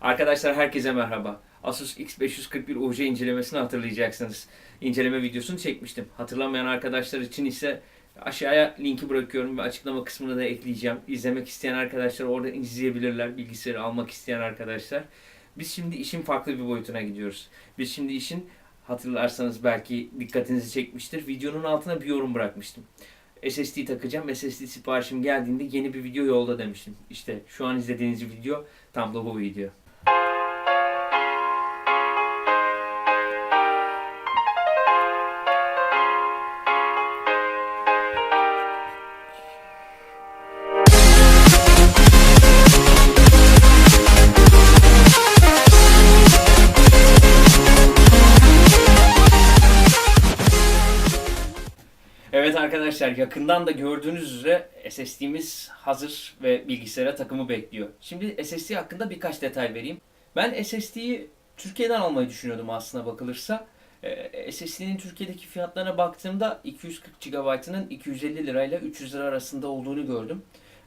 Arkadaşlar herkese merhaba. Asus X541 UC incelemesini hatırlayacaksınız. İnceleme videosunu çekmiştim. Hatırlamayan arkadaşlar için ise aşağıya linki bırakıyorum ve açıklama kısmına da ekleyeceğim. İzlemek isteyen arkadaşlar orada izleyebilirler. Bilgisayarı almak isteyen arkadaşlar. Biz şimdi işin farklı bir boyutuna gidiyoruz. Biz şimdi işin hatırlarsanız belki dikkatinizi çekmiştir. Videonun altına bir yorum bırakmıştım. SSD takacağım. SSD siparişim geldiğinde yeni bir video yolda demiştim. İşte şu an izlediğiniz video tam da bu video. Arkadaşlar yakından da gördüğünüz üzere SSD'miz hazır ve bilgisayara takımı bekliyor. Şimdi SSD hakkında birkaç detay vereyim. Ben SSD'yi Türkiye'den almayı düşünüyordum aslına bakılırsa. Ee, SSD'nin Türkiye'deki fiyatlarına baktığımda 240 GB'ının 250 lirayla 300 lira arasında olduğunu gördüm.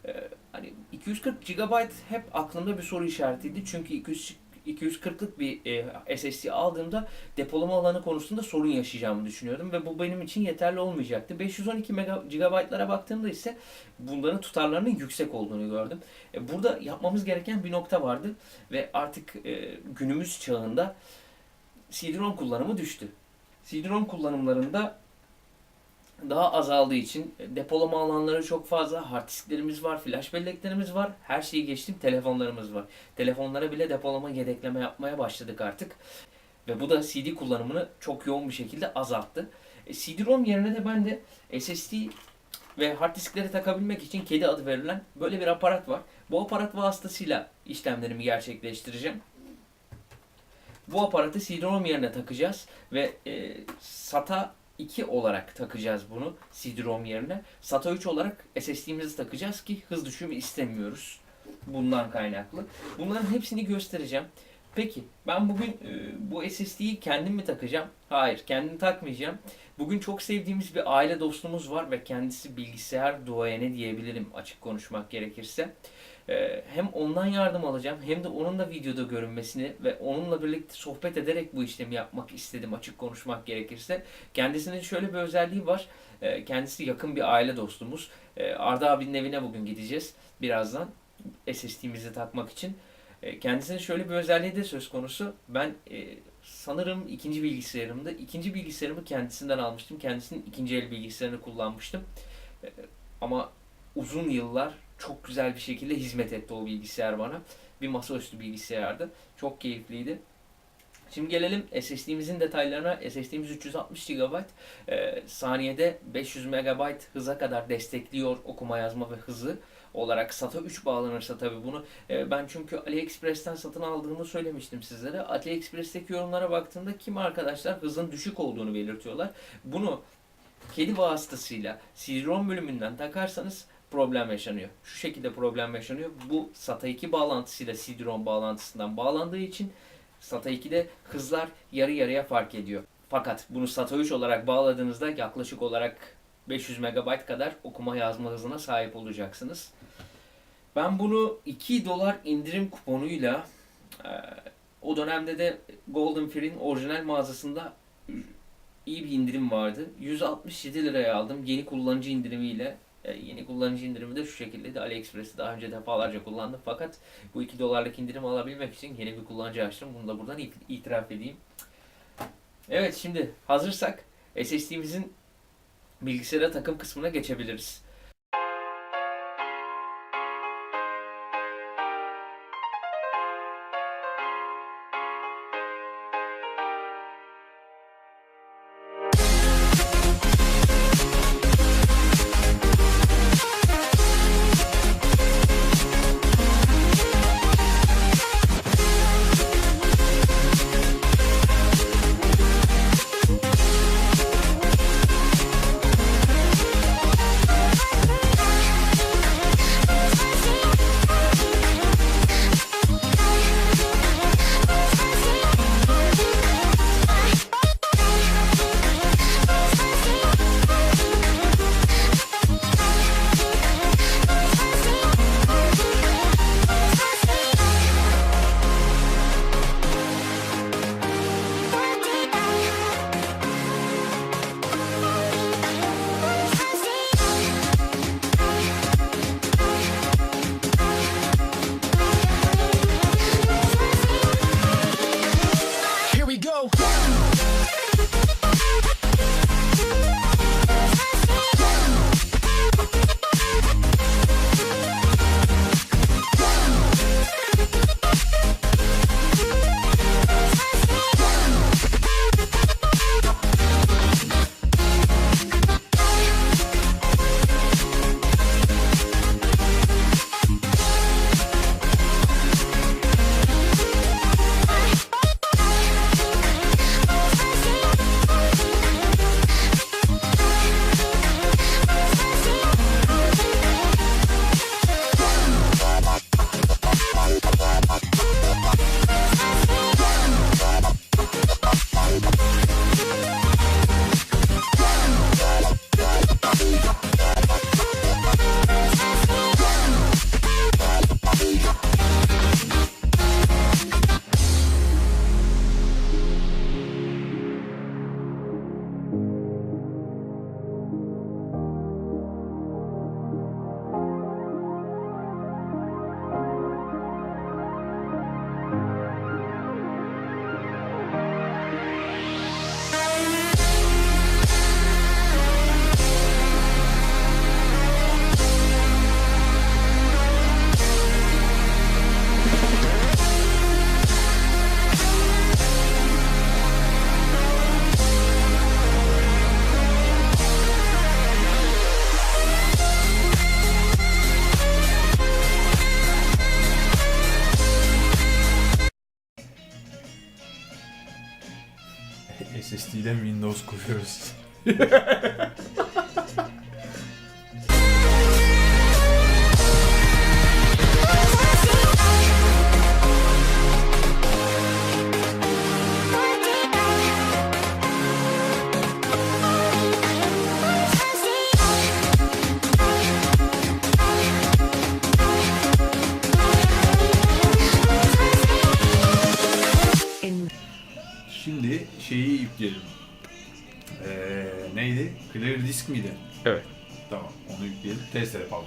Ee, hani 240 GB hep aklımda bir soru işaretiydi. Çünkü 200 240'lık bir e, SSD aldığımda depolama alanı konusunda sorun yaşayacağımı düşünüyordum ve bu benim için yeterli olmayacaktı. 512 mega- GB'lara baktığımda ise bunların tutarlarının yüksek olduğunu gördüm. E, burada yapmamız gereken bir nokta vardı ve artık e, günümüz çağında CD-ROM kullanımı düştü. CD-ROM kullanımlarında daha azaldığı için e, depolama alanları çok fazla, hard disklerimiz var, flash belleklerimiz var, her şeyi geçtim telefonlarımız var. Telefonlara bile depolama yedekleme yapmaya başladık artık. Ve bu da CD kullanımını çok yoğun bir şekilde azalttı. E, CD-ROM yerine de ben de SSD ve hard diskleri takabilmek için kedi adı verilen böyle bir aparat var. Bu aparat vasıtasıyla işlemlerimi gerçekleştireceğim. Bu aparatı CD-ROM yerine takacağız ve e, SATA 2 olarak takacağız bunu CD-ROM yerine. SATA 3 olarak SSD'mizi takacağız ki hız düşümü istemiyoruz. Bundan kaynaklı. Bunların hepsini göstereceğim. Peki ben bugün e, bu SSD'yi kendim mi takacağım? Hayır kendim takmayacağım. Bugün çok sevdiğimiz bir aile dostumuz var ve kendisi bilgisayar duayeni diyebilirim açık konuşmak gerekirse. Ee, hem ondan yardım alacağım hem de onun da videoda görünmesini ve onunla birlikte sohbet ederek bu işlemi yapmak istedim açık konuşmak gerekirse. Kendisinin şöyle bir özelliği var. Ee, Kendisi yakın bir aile dostumuz. Arda abinin evine bugün gideceğiz birazdan SSD'mizi takmak için. Ee, Kendisinin şöyle bir özelliği de söz konusu. Ben e, sanırım ikinci bilgisayarımda ikinci bilgisayarımı kendisinden almıştım. Kendisinin ikinci el bilgisayarını kullanmıştım. Ee, Ama uzun yıllar çok güzel bir şekilde hizmet etti o bilgisayar bana. Bir masaüstü bilgisayardı. Çok keyifliydi. Şimdi gelelim SSD'mizin detaylarına. SSD'miz 360 GB. Ee, saniyede 500 MB hıza kadar destekliyor okuma yazma ve hızı olarak SATA 3 bağlanırsa tabii bunu e, ben çünkü AliExpress'ten satın aldığımı söylemiştim sizlere. AliExpress'teki yorumlara baktığımda kim arkadaşlar hızın düşük olduğunu belirtiyorlar. Bunu kedi vasıtasıyla CD-ROM bölümünden takarsanız problem yaşanıyor. Şu şekilde problem yaşanıyor. Bu SATA 2 bağlantısıyla CD-ROM bağlantısından bağlandığı için SATA 2'de hızlar yarı yarıya fark ediyor. Fakat bunu SATA 3 olarak bağladığınızda yaklaşık olarak 500 MB kadar okuma yazma hızına sahip olacaksınız. Ben bunu 2 dolar indirim kuponuyla e, o dönemde de Golden Fire'in orijinal mağazasında iyi bir indirim vardı. 167 liraya aldım yeni kullanıcı indirimiyle. E, yeni kullanıcı indirimi de şu şekilde de AliExpress'i daha önce defalarca kullandım. Fakat bu 2 dolarlık indirimi alabilmek için yeni bir kullanıcı açtım. Bunu da buradan it- itiraf edeyim. Evet şimdi hazırsak SSD'mizin bilgisayara takım kısmına geçebiliriz. SSD'den Windows kuruyoruz. Test yapalım.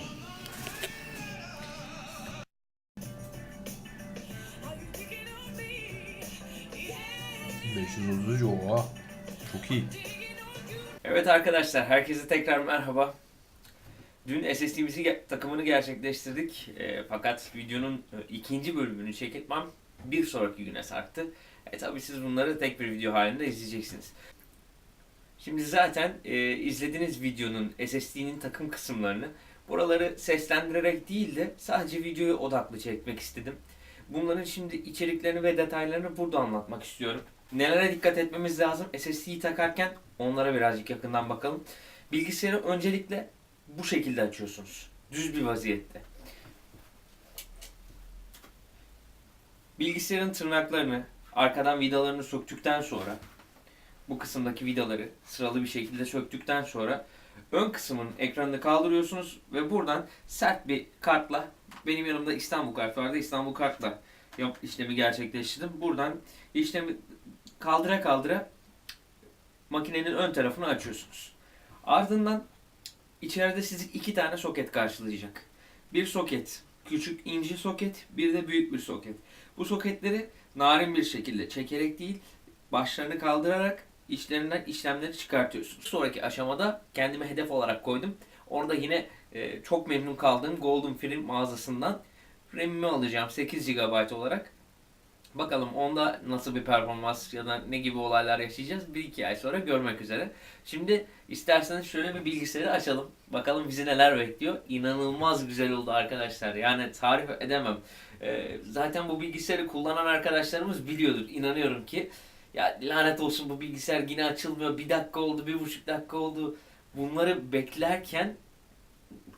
...530 oha. Çok iyi. Evet arkadaşlar, herkese tekrar merhaba. Dün SSD'mizi takımını gerçekleştirdik. E, fakat videonun e, ikinci bölümünü çekmem bir sonraki güne sarktı. E tabi siz bunları tek bir video halinde izleyeceksiniz. Şimdi zaten e, izlediğiniz videonun SSD'nin takım kısımlarını buraları seslendirerek değil de sadece videoya odaklı çekmek istedim. Bunların şimdi içeriklerini ve detaylarını burada anlatmak istiyorum. Nelere dikkat etmemiz lazım? SSD'yi takarken onlara birazcık yakından bakalım. Bilgisayarı öncelikle bu şekilde açıyorsunuz. Düz bir vaziyette. Bilgisayarın tırnaklarını, arkadan vidalarını söktükten sonra bu kısımdaki vidaları sıralı bir şekilde söktükten sonra ön kısmın ekranını kaldırıyorsunuz ve buradan sert bir kartla benim yanımda İstanbul kart vardı. İstanbul kartla yap, işlemi gerçekleştirdim. Buradan işlemi kaldıra kaldıra makinenin ön tarafını açıyorsunuz. Ardından içeride sizi iki tane soket karşılayacak. Bir soket, küçük ince soket, bir de büyük bir soket. Bu soketleri narin bir şekilde çekerek değil, başlarını kaldırarak işlerinden işlemleri çıkartıyorsunuz. Sonraki aşamada kendime hedef olarak koydum. Orada yine e, çok memnun kaldığım Golden Film mağazasından RAM'imi alacağım 8 GB olarak. Bakalım onda nasıl bir performans ya da ne gibi olaylar yaşayacağız bir iki ay sonra görmek üzere. Şimdi isterseniz şöyle bir bilgisayarı açalım. Bakalım bizi neler bekliyor. İnanılmaz güzel oldu arkadaşlar. Yani tarif edemem. Ee, zaten bu bilgisayarı kullanan arkadaşlarımız biliyordur. İnanıyorum ki. Ya lanet olsun bu bilgisayar yine açılmıyor. Bir dakika oldu, bir buçuk dakika oldu. Bunları beklerken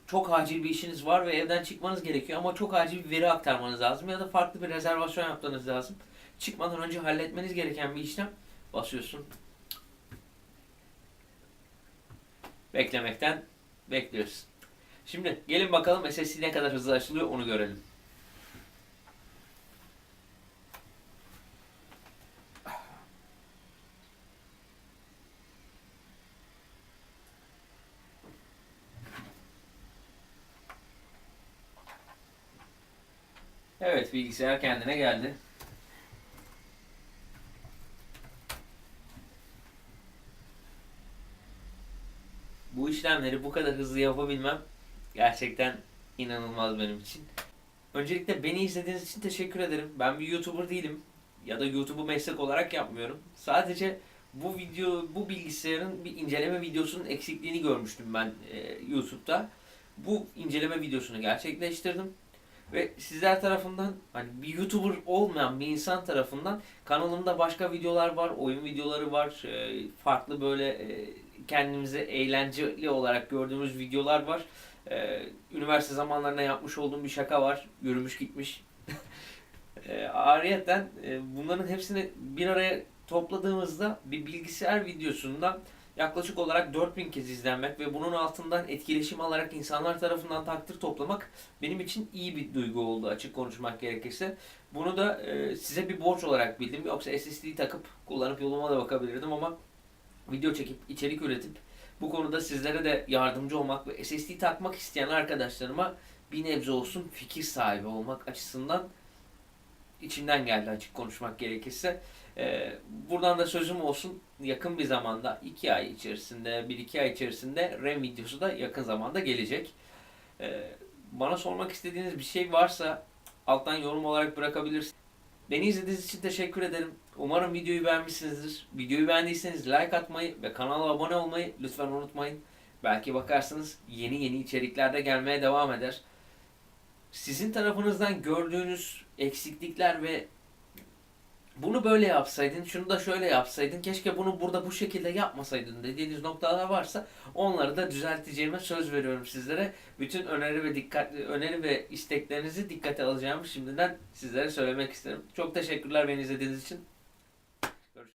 çok acil bir işiniz var ve evden çıkmanız gerekiyor ama çok acil bir veri aktarmanız lazım ya da farklı bir rezervasyon yapmanız lazım. Çıkmadan önce halletmeniz gereken bir işlem basıyorsun. Beklemekten bekliyoruz. Şimdi gelin bakalım SSD ne kadar hızlı açılıyor onu görelim. Evet bilgisayar kendine geldi. Bu işlemleri bu kadar hızlı yapabilmem gerçekten inanılmaz benim için. Öncelikle beni izlediğiniz için teşekkür ederim. Ben bir YouTuber değilim ya da YouTube'u meslek olarak yapmıyorum. Sadece bu video, bu bilgisayarın bir inceleme videosunun eksikliğini görmüştüm ben e, YouTube'da. Bu inceleme videosunu gerçekleştirdim ve sizler tarafından hani bir YouTuber olmayan bir insan tarafından kanalımda başka videolar var, oyun videoları var, e, farklı böyle e, kendimize eğlenceli olarak gördüğümüz videolar var. E, Üniversite zamanlarında yapmış olduğum bir şaka var, yürümüş gitmiş. Ayrıyeten bunların hepsini bir araya topladığımızda bir bilgisayar videosundan yaklaşık olarak 4000 kez izlenmek ve bunun altından etkileşim alarak insanlar tarafından takdir toplamak benim için iyi bir duygu oldu açık konuşmak gerekirse. Bunu da e, size bir borç olarak bildim. Yoksa SSD'yi takıp kullanıp yoluma da bakabilirdim ama video çekip içerik üretip bu konuda sizlere de yardımcı olmak ve SSD takmak isteyen arkadaşlarıma bir nebze olsun fikir sahibi olmak açısından içimden geldi açık konuşmak gerekirse. Ee, buradan da sözüm olsun yakın bir zamanda 2 ay içerisinde 1-2 ay içerisinde RAM videosu da yakın zamanda gelecek. Ee, bana sormak istediğiniz bir şey varsa alttan yorum olarak bırakabilirsiniz. Beni izlediğiniz için teşekkür ederim. Umarım videoyu beğenmişsinizdir. Videoyu beğendiyseniz like atmayı ve kanala abone olmayı lütfen unutmayın. Belki bakarsınız yeni yeni içerikler de gelmeye devam eder. Sizin tarafınızdan gördüğünüz eksiklikler ve bunu böyle yapsaydın, şunu da şöyle yapsaydın, keşke bunu burada bu şekilde yapmasaydın dediğiniz noktalar varsa onları da düzelteceğime söz veriyorum sizlere. Bütün öneri ve dikkat öneri ve isteklerinizi dikkate alacağımı şimdiden sizlere söylemek isterim. Çok teşekkürler beni izlediğiniz için.